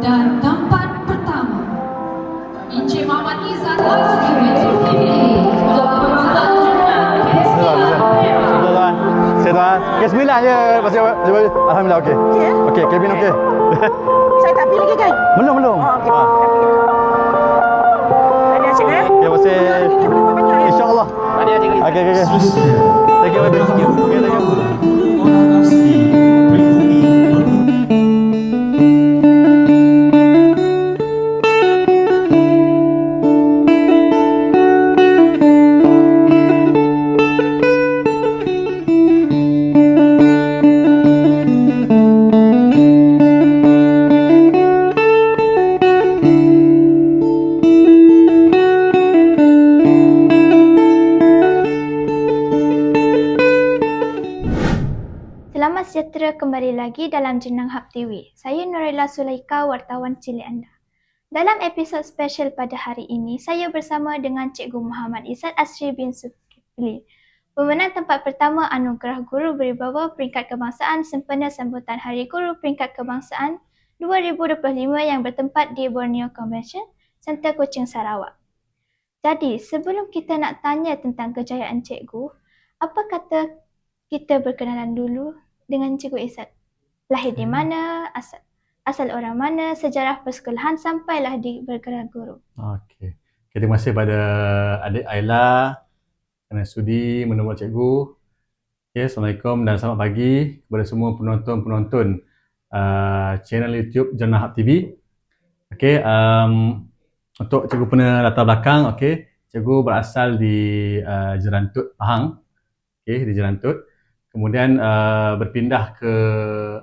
Dan tempat pertama Encik Muhammad Izzat Azri Metro TV Melawan selanjutnya Betul tuan. Saya tuan. Okey sembilan je. Masih Alhamdulillah okey. Okey, eh? Okey, kabin okey. Saya tak pilih lagi kan? belum belum. Oh, okey. Ah. Ada asyik eh? Okey, masih eh? insya-Allah. Ada ada. Okey okey okey. Thank you. Thank you. Okey, thank you. Kembali lagi dalam Jenang Hub TV. Saya Nurila Sulaika, wartawan cilik anda. Dalam episod special pada hari ini, saya bersama dengan Cikgu Muhammad Izzat Asri bin Sukifli, pemenang tempat pertama Anugerah Guru Berwibawa Peringkat Kebangsaan sempena sambutan Hari Guru Peringkat Kebangsaan 2025 yang bertempat di Borneo Convention Center Kuching Sarawak. Jadi, sebelum kita nak tanya tentang kejayaan cikgu, apa kata kita berkenalan dulu dengan Cikgu Izzat. Lahir di mana, asal, asal orang mana, sejarah persekolahan sampailah di bergerak guru. Okey. Okay, terima kasih pada adik Ayla kerana sudi menemui cikgu. Okay, Assalamualaikum dan selamat pagi kepada semua penonton-penonton uh, channel YouTube Jannah Hub TV. Okey, um, untuk cikgu punya latar belakang, okey, cikgu berasal di uh, Jerantut, Pahang. Okey, di Jerantut. Kemudian uh, berpindah ke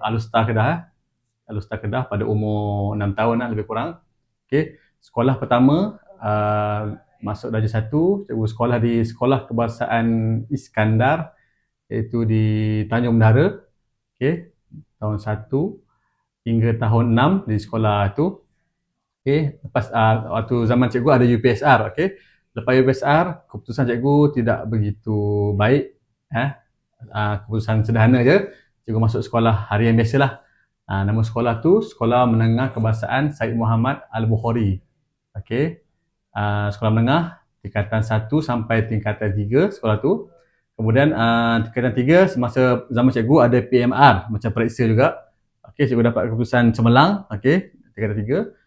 Alustar Kedah. eh. Alustar Kedah pada umur 6 tahun lah, lebih kurang. Okey, sekolah pertama uh, masuk darjah 1, cikgu sekolah di Sekolah Kebangsaan Iskandar iaitu di Tanjung Bendara. Okey, tahun 1 hingga tahun 6 di sekolah tu. Okey, lepas uh, waktu zaman cikgu ada UPSR, okey. Lepas UPSR, keputusan cikgu tidak begitu baik eh. Uh, keputusan sederhana je. Cikgu masuk sekolah harian biasalah. Uh, nama sekolah tu Sekolah Menengah Kebangsaan Said Muhammad Al-Bukhari. Okey. Uh, sekolah menengah tingkatan 1 sampai tingkatan 3 sekolah tu. Kemudian uh, tingkatan 3 semasa zaman cikgu ada PMR macam periksa juga. Okey, cikgu dapat keputusan cemerlang, okey, tingkatan 3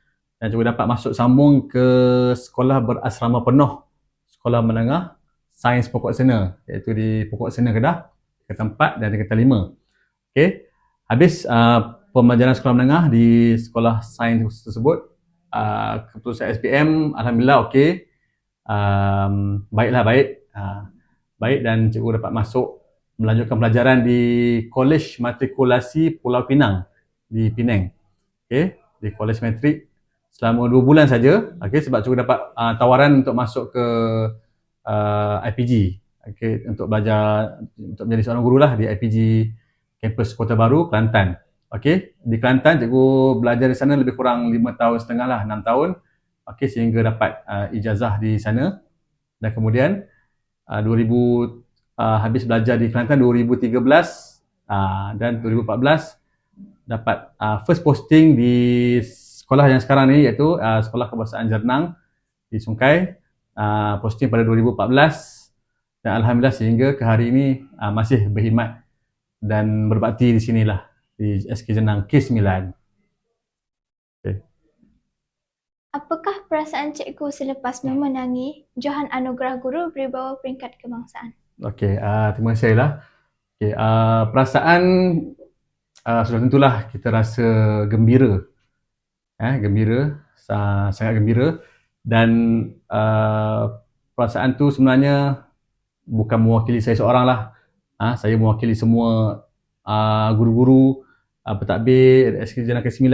dan cikgu dapat masuk sambung ke sekolah berasrama penuh sekolah menengah sains pokok sena iaitu di pokok sena Kedah tingkatan 4 dan tingkatan 5. Okey. Habis uh, pembelajaran sekolah menengah di sekolah sains tersebut uh, keputusan SPM alhamdulillah okey. Um, baiklah baik. Uh, baik dan cikgu dapat masuk melanjutkan pelajaran di Kolej Matrikulasi Pulau Pinang di Penang. Okey, di Kolej Matrik selama dua bulan saja. Okey, sebab cikgu dapat uh, tawaran untuk masuk ke uh, IPG. Okey, untuk belajar untuk menjadi seorang guru lah di IPG kampus Kota Baru, Kelantan. Okey, di Kelantan cikgu belajar di sana lebih kurang lima tahun setengah lah, enam tahun. Okey, sehingga dapat uh, ijazah di sana. Dan kemudian uh, 2000 uh, habis belajar di Kelantan 2013 uh, dan 2014 dapat uh, first posting di sekolah yang sekarang ni iaitu uh, Sekolah Kebangsaan Jernang di Sungai. Uh, posting pada 2014 dan alhamdulillah sehingga ke hari ini uh, masih berkhidmat dan berbakti di sinilah di SK Jenang K9. Apakah perasaan cikgu selepas memenangi Johan Anugerah Guru Berwibawa Peringkat Kebangsaan? Okey, uh, terima kasih lah. Okey, uh, perasaan uh, sudah tentulah kita rasa gembira. Eh, gembira, sa- sangat gembira dan uh, perasaan tu sebenarnya bukan mewakili saya seorang lah. Ha, saya mewakili semua uh, guru-guru, uh, pentadbir SK Jenang ke-9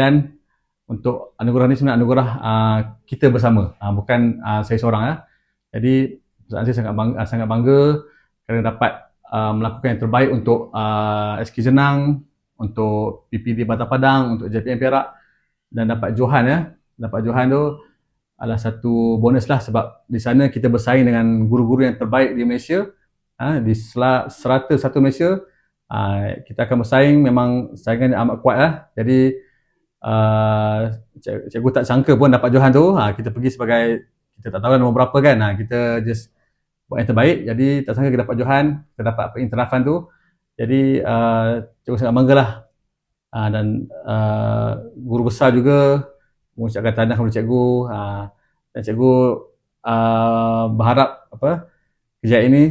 untuk anugerah ni sebenarnya anugerah uh, kita bersama, uh, bukan uh, saya seorang ya. Jadi saya sangat bangga, uh, sangat bangga kerana dapat uh, melakukan yang terbaik untuk uh, SK Jenang, untuk PPD Batam Padang, untuk JPM Perak dan dapat Johan ya. Dapat Johan tu adalah satu bonus lah sebab di sana kita bersaing dengan guru-guru yang terbaik di Malaysia. Ha, di serata satu Malaysia, uh, kita akan bersaing memang saingan yang amat kuat lah. Jadi uh, cik- cikgu tak sangka pun dapat Johan tu, ha, kita pergi sebagai kita tak tahu lah nombor berapa kan. Ha, kita just buat yang terbaik. Jadi tak sangka kita dapat Johan, kita dapat apa intirafan tu. Jadi uh, cikgu sangat bangga lah. Ha, dan uh, guru besar juga mengucapkan tahniah kepada cikgu. Ha, dan cikgu uh, berharap apa kejayaan ini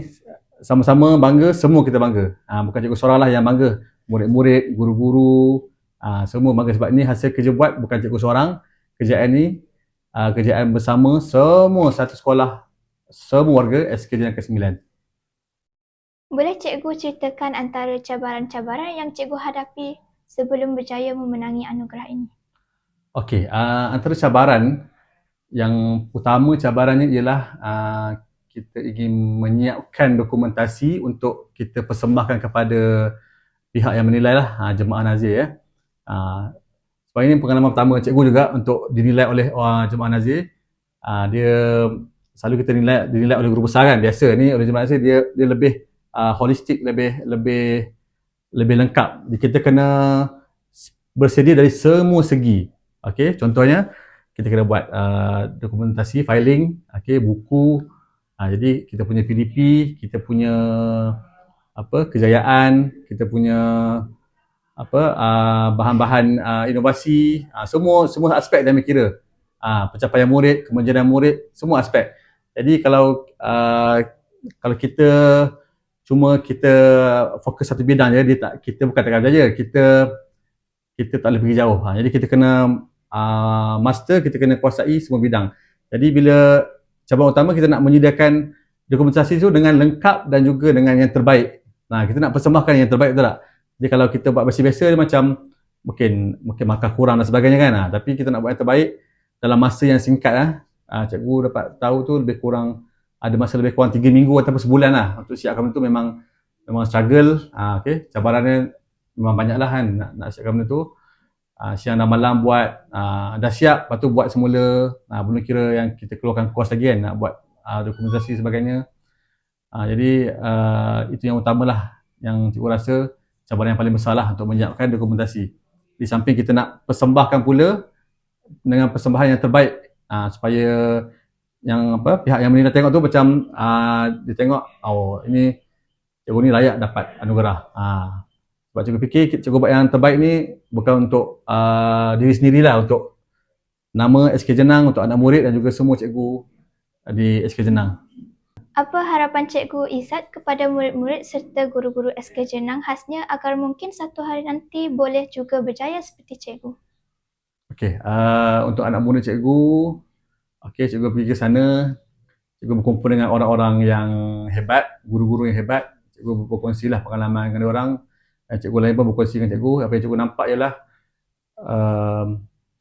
sama-sama bangga, semua kita bangga. Ha, bukan cikgu seorang lah yang bangga. Murid-murid, guru-guru, ha, semua bangga sebab ini hasil kerja buat bukan cikgu seorang. Kejayaan ini uh, kejayaan bersama semua satu sekolah, semua warga SK Jenang ke-9. Boleh cikgu ceritakan antara cabaran-cabaran yang cikgu hadapi sebelum berjaya memenangi anugerah ini? Okey, uh, antara cabaran yang utama cabarannya ialah uh, kita ingin menyiapkan dokumentasi untuk kita persembahkan kepada pihak yang menilai lah, uh, jemaah nazir ya. Uh, sebab ini pengalaman pertama cikgu juga untuk dinilai oleh uh, jemaah nazir. Uh, dia selalu kita dinilai dinilai oleh guru besar kan. Biasa ni oleh jemaah nazir dia dia lebih uh, holistik, lebih lebih lebih lengkap. Kita kena bersedia dari semua segi. Okey, contohnya kita kena buat uh, dokumentasi, filing, okey, buku. Uh, jadi kita punya PDP, kita punya apa kejayaan, kita punya apa uh, bahan-bahan uh, inovasi, uh, semua semua aspek ambil kira. Uh, pencapaian murid, kemajuan murid, semua aspek. Jadi kalau uh, kalau kita cuma kita fokus satu bidang je, dia tak kita bukan takkan belajar, kita kita tak boleh pergi jauh. Ha, jadi kita kena uh, master, kita kena kuasai semua bidang. Jadi bila cabang utama kita nak menyediakan dokumentasi tu dengan lengkap dan juga dengan yang terbaik. Nah, kita nak persembahkan yang terbaik tu tak? Jadi kalau kita buat biasa-biasa dia macam mungkin mungkin makan kurang dan sebagainya kan. Ha, tapi kita nak buat yang terbaik dalam masa yang singkat lah. Ha, cikgu dapat tahu tu lebih kurang ada masa lebih kurang 3 minggu ataupun sebulan lah untuk siapkan benda tu memang memang struggle. Ha, okay. Cabarannya memang banyak lah kan nak, nak siapkan benda tu. Uh, siang dan malam buat, uh, dah siap, lepas tu buat semula. Uh, belum kira yang kita keluarkan kos lagi kan, nak buat uh, dokumentasi sebagainya. Uh, jadi uh, itu yang utama lah yang cikgu rasa cabaran yang paling besar lah untuk menyiapkan dokumentasi. Di samping kita nak persembahkan pula dengan persembahan yang terbaik uh, supaya yang apa pihak yang menilai tengok tu macam uh, dia tengok oh ini cikgu ni layak dapat anugerah. Uh, sebab cikgu fikir cikgu buat yang terbaik ni bukan untuk uh, diri sendirilah untuk nama SK Jenang untuk anak murid dan juga semua cikgu di SK Jenang. Apa harapan Cikgu Izzat kepada murid-murid serta guru-guru SK Jenang khasnya agar mungkin satu hari nanti boleh juga berjaya seperti Cikgu? Okey, uh, untuk anak murid cikgu, okey cikgu pergi ke sana, cikgu berkumpul dengan orang-orang yang hebat, guru-guru yang hebat, cikgu berkongsilah pengalaman dengan orang dan cikgu lain pun berkongsi dengan cikgu. Apa yang cikgu nampak ialah uh,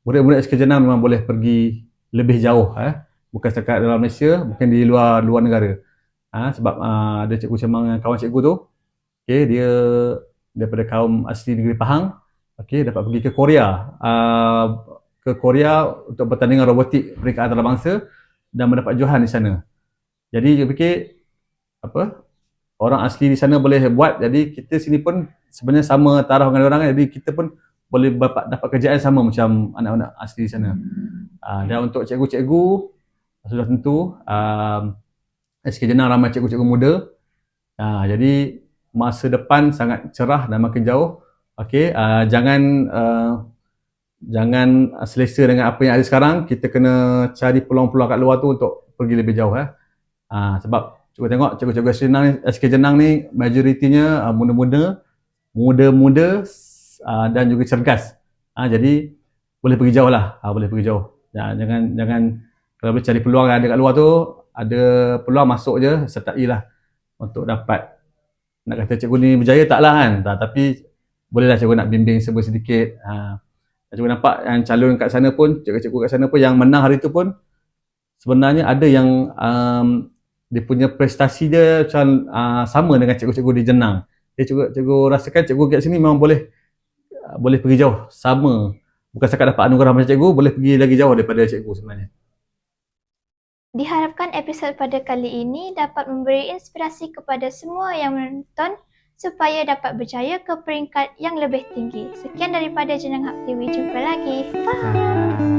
murid-murid SK memang boleh pergi lebih jauh eh. Bukan setakat dalam Malaysia, mungkin di luar luar negara. Ha, sebab uh, ada cikgu sembang dengan kawan cikgu tu. Okey, dia daripada kaum asli negeri Pahang. Okey, dapat pergi ke Korea. Uh, ke Korea untuk pertandingan robotik peringkat antarabangsa dan mendapat johan di sana. Jadi dia fikir apa? Orang asli di sana boleh buat. Jadi kita sini pun sebenarnya sama taraf dengan orang kan. Jadi kita pun boleh dapat dapat kerjaan sama macam anak-anak asli di sana. Uh, dan untuk cikgu-cikgu sudah tentu um, SK Jenang ramai cikgu-cikgu muda. Uh, jadi masa depan sangat cerah dan makin jauh. Okey, uh, jangan uh, jangan selesa dengan apa yang ada sekarang. Kita kena cari peluang-peluang kat luar tu untuk pergi lebih jauh eh. Uh, sebab cuba tengok cikgu-cikgu SK Jenang ni, SK Jenang ni majoritinya uh, muda-muda, muda-muda uh, dan juga cergas. Uh, jadi boleh pergi jauh lah, uh, boleh pergi jauh. Ya, jangan jangan kalau boleh cari peluang ada kat luar tu, ada peluang masuk je, sertai lah untuk dapat nak kata cikgu ni berjaya tak lah kan, tak, tapi bolehlah cikgu nak bimbing sebuah sedikit. Ha. Cikgu nampak yang calon kat sana pun, cikgu-cikgu kat sana pun yang menang hari tu pun sebenarnya ada yang um, dia punya prestasi dia macam uh, sama dengan cikgu-cikgu di Jenang. Dia cikgu, cikgu rasakan cikgu kat sini memang boleh uh, boleh pergi jauh, sama. Bukan setakat dapat anugerah macam cikgu, boleh pergi lagi jauh daripada cikgu sebenarnya. Diharapkan episod pada kali ini dapat memberi inspirasi kepada semua yang menonton supaya dapat berjaya ke peringkat yang lebih tinggi. Sekian daripada Jenang Hub TV. Jumpa lagi. Bye.